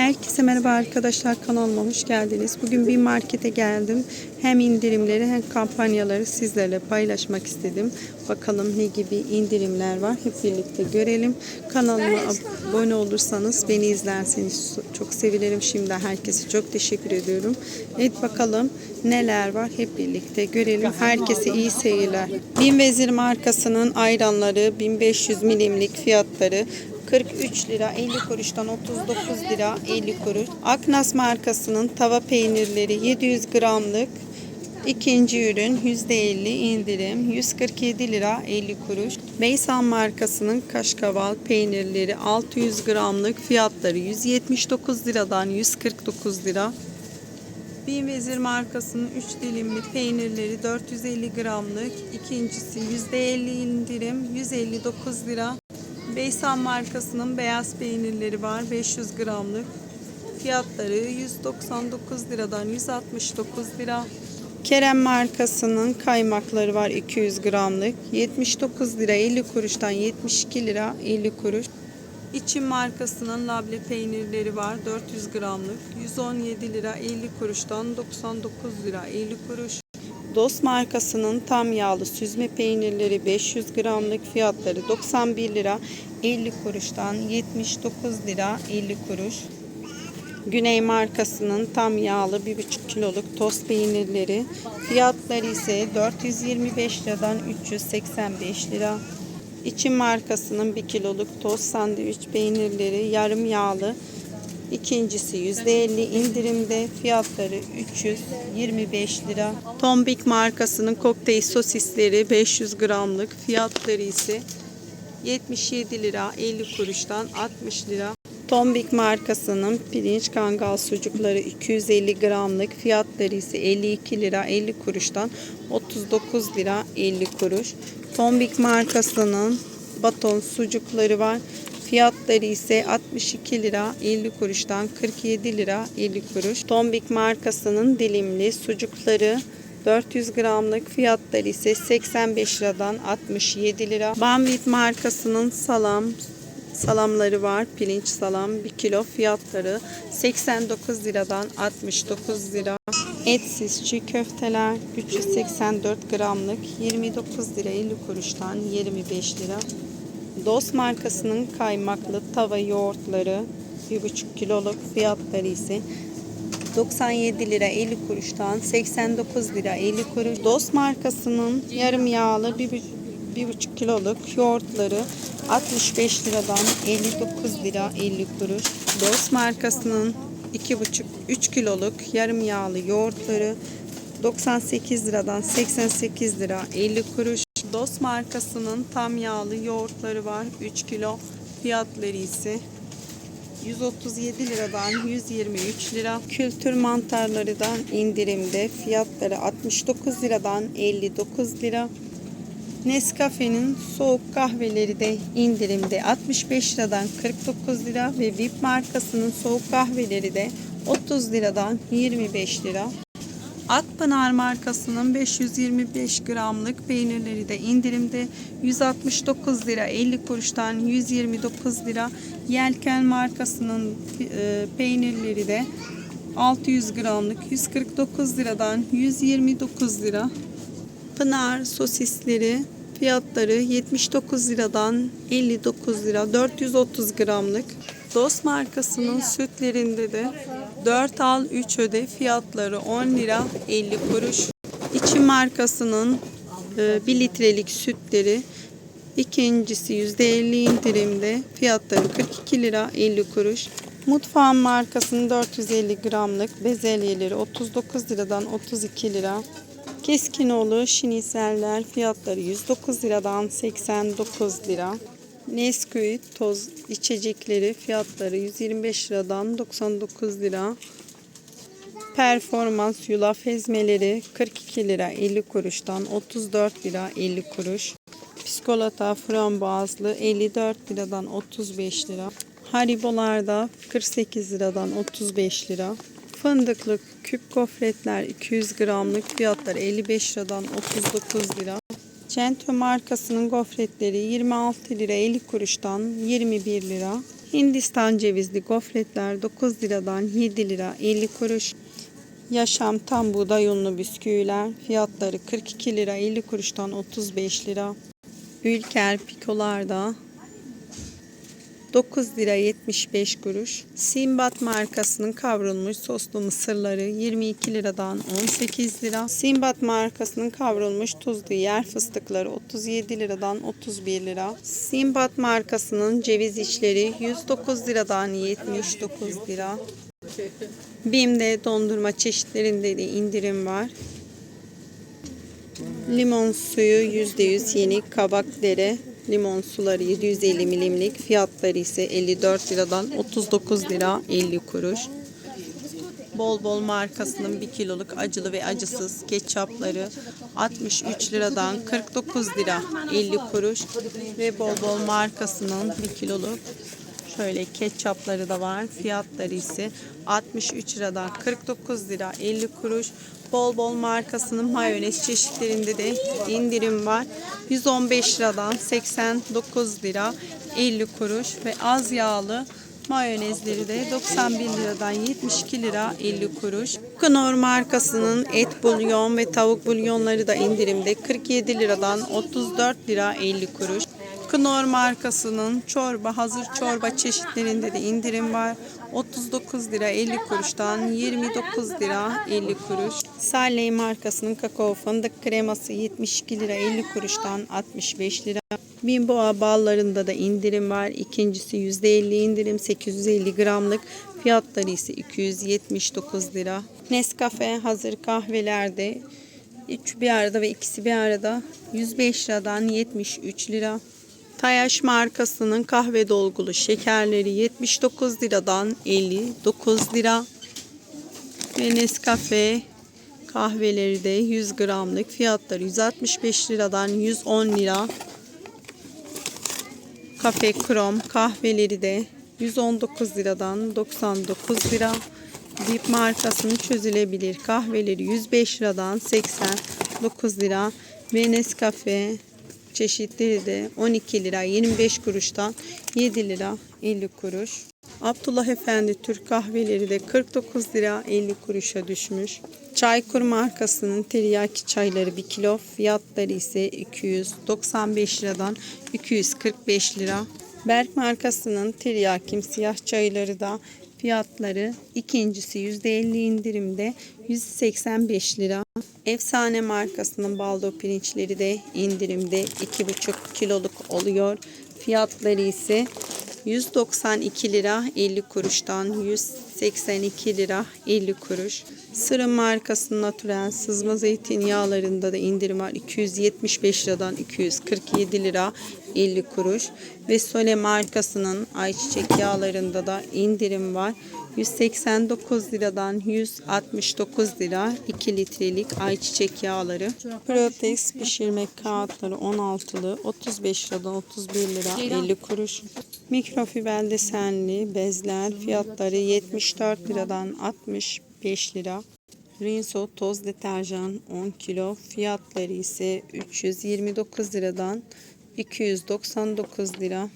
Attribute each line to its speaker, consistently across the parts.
Speaker 1: Herkese merhaba arkadaşlar kanalıma hoş geldiniz. Bugün bir markete geldim. Hem indirimleri hem kampanyaları sizlerle paylaşmak istedim. Bakalım ne gibi indirimler var hep birlikte görelim. Kanalıma abone olursanız beni izlerseniz çok sevinirim. Şimdi herkese çok teşekkür ediyorum. Evet bakalım neler var hep birlikte görelim. Herkese iyi seyirler. Bin Vezir markasının ayranları 1500 milimlik fiyatları 43 lira 50 kuruştan 39 lira 50 kuruş. Aknas markasının tava peynirleri 700 gramlık ikinci ürün %50 indirim 147 lira 50 kuruş. Beysan markasının kaşkaval peynirleri 600 gramlık fiyatları 179 liradan 149 lira. Bin Vezir markasının 3 dilimli peynirleri 450 gramlık ikincisi %50 indirim 159 lira. Beysan markasının beyaz peynirleri var 500 gramlık. Fiyatları 199 liradan 169 lira. Kerem markasının kaymakları var 200 gramlık. 79 lira 50 kuruştan 72 lira 50 kuruş. İçin markasının labne peynirleri var 400 gramlık. 117 lira 50 kuruştan 99 lira 50 kuruş. Dost markasının tam yağlı süzme peynirleri 500 gramlık fiyatları 91 lira 50 kuruştan 79 lira 50 kuruş. Güney markasının tam yağlı 1,5 kiloluk tost peynirleri fiyatları ise 425 liradan 385 lira. İçin markasının 1 kiloluk tost sandviç peynirleri yarım yağlı İkincisi %50 indirimde fiyatları 325 lira. Tombik markasının kokteyl sosisleri 500 gramlık fiyatları ise 77 lira 50 kuruştan 60 lira. Tombik markasının pirinç kangal sucukları 250 gramlık fiyatları ise 52 lira 50 kuruştan 39 lira 50 kuruş. Tombik markasının baton sucukları var. Fiyatları ise 62 lira 50 kuruştan 47 lira 50 kuruş. Tombik markasının dilimli sucukları 400 gramlık fiyatları ise 85 liradan 67 lira. Bambit markasının salam salamları var. Pirinç salam 1 kilo fiyatları 89 liradan 69 lira. Etsiz çiğ köfteler 384 gramlık 29 lira 50 kuruştan 25 lira. Dost markasının kaymaklı tava yoğurtları 1,5 kiloluk fiyatları ise 97 lira 50 kuruştan 89 lira 50 kuruş. Dost markasının yarım yağlı 1,5 kiloluk yoğurtları 65 liradan 59 lira 50 kuruş. Dost markasının 2,5-3 kiloluk yarım yağlı yoğurtları 98 liradan 88 lira 50 kuruş. Dost markasının tam yağlı yoğurtları var. 3 kilo fiyatları ise 137 liradan 123 lira. Kültür mantarları da indirimde. Fiyatları 69 liradan 59 lira. Nescafe'nin soğuk kahveleri de indirimde 65 liradan 49 lira ve VIP markasının soğuk kahveleri de 30 liradan 25 lira. Akpınar markasının 525 gramlık peynirleri de indirimde 169 lira 50 kuruştan 129 lira. Yelken markasının e, peynirleri de 600 gramlık 149 liradan 129 lira. Pınar sosisleri fiyatları 79 liradan 59 lira 430 gramlık. Dost markasının sütlerinde de 4 al 3 öde fiyatları 10 lira 50 kuruş. İçi markasının 1 litrelik sütleri ikincisi %50 indirimde fiyatları 42 lira 50 kuruş. Mutfağın markasının 450 gramlık bezelyeleri 39 liradan 32 lira. Keskinoğlu şiniseller fiyatları 109 liradan 89 lira. Nesquik toz içecekleri fiyatları 125 liradan 99 lira. Performans yulaf ezmeleri 42 lira 50 kuruştan 34 lira 50 kuruş. Piskolata frambuazlı 54 liradan 35 lira. Haribolarda 48 liradan 35 lira. Fındıklı küp gofretler 200 gramlık fiyatları 55 liradan 39 lira. Centro markasının gofretleri 26 lira 50 kuruştan 21 lira. Hindistan cevizli gofretler 9 liradan 7 lira 50 kuruş. Yaşam tam buğday unlu bisküviler fiyatları 42 lira 50 kuruştan 35 lira. Ülker pikolarda 9 lira 75 kuruş. Simbat markasının kavrulmuş soslu mısırları 22 liradan 18 lira. Simbat markasının kavrulmuş tuzlu yer fıstıkları 37 liradan 31 lira. Simbat markasının ceviz içleri 109 liradan 79 lira. Bim'de dondurma çeşitlerinde de indirim var. Limon suyu %100 yeni kabak dere limon suları 750 milimlik fiyatları ise 54 liradan 39 lira 50 kuruş. Bol bol markasının 1 kiloluk acılı ve acısız ketçapları 63 liradan 49 lira 50 kuruş ve bol bol markasının 1 kiloluk şöyle ketçapları da var. Fiyatları ise 63 liradan 49 lira 50 kuruş. Bol bol markasının mayonez çeşitlerinde de indirim var. 115 liradan 89 lira 50 kuruş ve az yağlı mayonezleri de 91 liradan 72 lira 50 kuruş. Knorr markasının et bulyon ve tavuk bulyonları da indirimde 47 liradan 34 lira 50 kuruş. Knorr markasının çorba, hazır çorba çeşitlerinde de indirim var. 39 lira 50 kuruştan 29 lira 50 kuruş. Salley markasının kakao fındık kreması 72 lira 50 kuruştan 65 lira. Bimboa ballarında da indirim var. İkincisi %50 indirim 850 gramlık. Fiyatları ise 279 lira. Nescafe hazır kahvelerde 3 bir arada ve ikisi bir arada 105 liradan 73 lira. Tayaş markasının kahve dolgulu şekerleri 79 liradan 59 lira. Ve Nescafe kahveleri de 100 gramlık fiyatları 165 liradan 110 lira. Kafe Krom kahveleri de 119 liradan 99 lira. Dip markasının çözülebilir kahveleri 105 liradan 89 lira. Ve Nescafe çeşitleri de 12 lira 25 kuruştan 7 lira 50 kuruş. Abdullah Efendi Türk kahveleri de 49 lira 50 kuruşa düşmüş. Çaykur markasının teriyaki çayları 1 kilo fiyatları ise 295 liradan 245 lira. Berk markasının teriyaki siyah çayları da fiyatları ikincisi %50 indirimde 185 lira. Efsane markasının baldo pirinçleri de indirimde 2,5 kiloluk oluyor. Fiyatları ise 192 lira 50 kuruştan 182 lira 50 kuruş. Sırım markasının natürel sızma zeytinyağlarında da indirim var. 275 liradan 247 lira 50 kuruş. Ve Sole markasının ayçiçek yağlarında da indirim var. 189 liradan 169 lira 2 litrelik ayçiçek yağları. Protex pişirme kağıtları 16'lı 35 liradan 31 lira 50 kuruş. Mikrofiber desenli bezler fiyatları 74 liradan 65 lira. Rinso toz deterjan 10 kilo fiyatları ise 329 liradan 299 lira.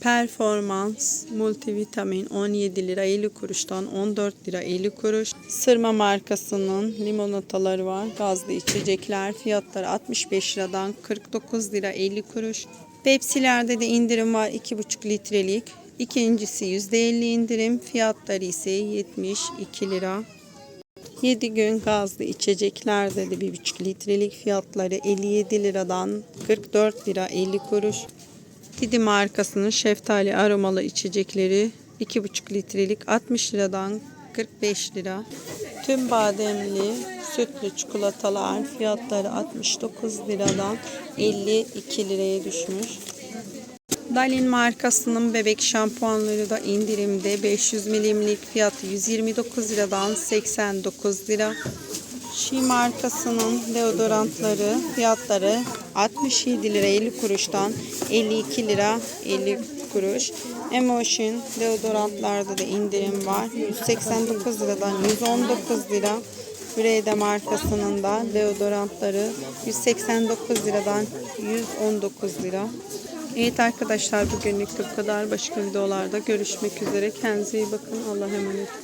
Speaker 1: Performans multivitamin 17 lira 50 kuruştan 14 lira 50 kuruş. Sırma markasının limonataları var. Gazlı içecekler fiyatları 65 liradan 49 lira 50 kuruş. Pepsilerde de indirim var 2,5 litrelik. İkincisi %50 indirim fiyatları ise 72 lira. 7 gün gazlı içeceklerde de 1,5 litrelik fiyatları 57 liradan 44 lira 50 kuruş. Didi markasının şeftali aromalı içecekleri 2,5 litrelik 60 liradan 45 lira. Tüm bademli sütlü çikolatalar fiyatları 69 liradan 52 liraya düşmüş. Dalin markasının bebek şampuanları da indirimde 500 milimlik fiyatı 129 liradan 89 lira. Şi markasının deodorantları fiyatları 67 lira 50 kuruştan 52 lira 50 kuruş. Emotion deodorantlarda da indirim var. 189 liradan 119 lira. Breda markasının da deodorantları 189 liradan 119 lira. Evet arkadaşlar bugünlük bu kadar. Başka videolarda görüşmek üzere. Kendinize iyi bakın. Allah'a emanet.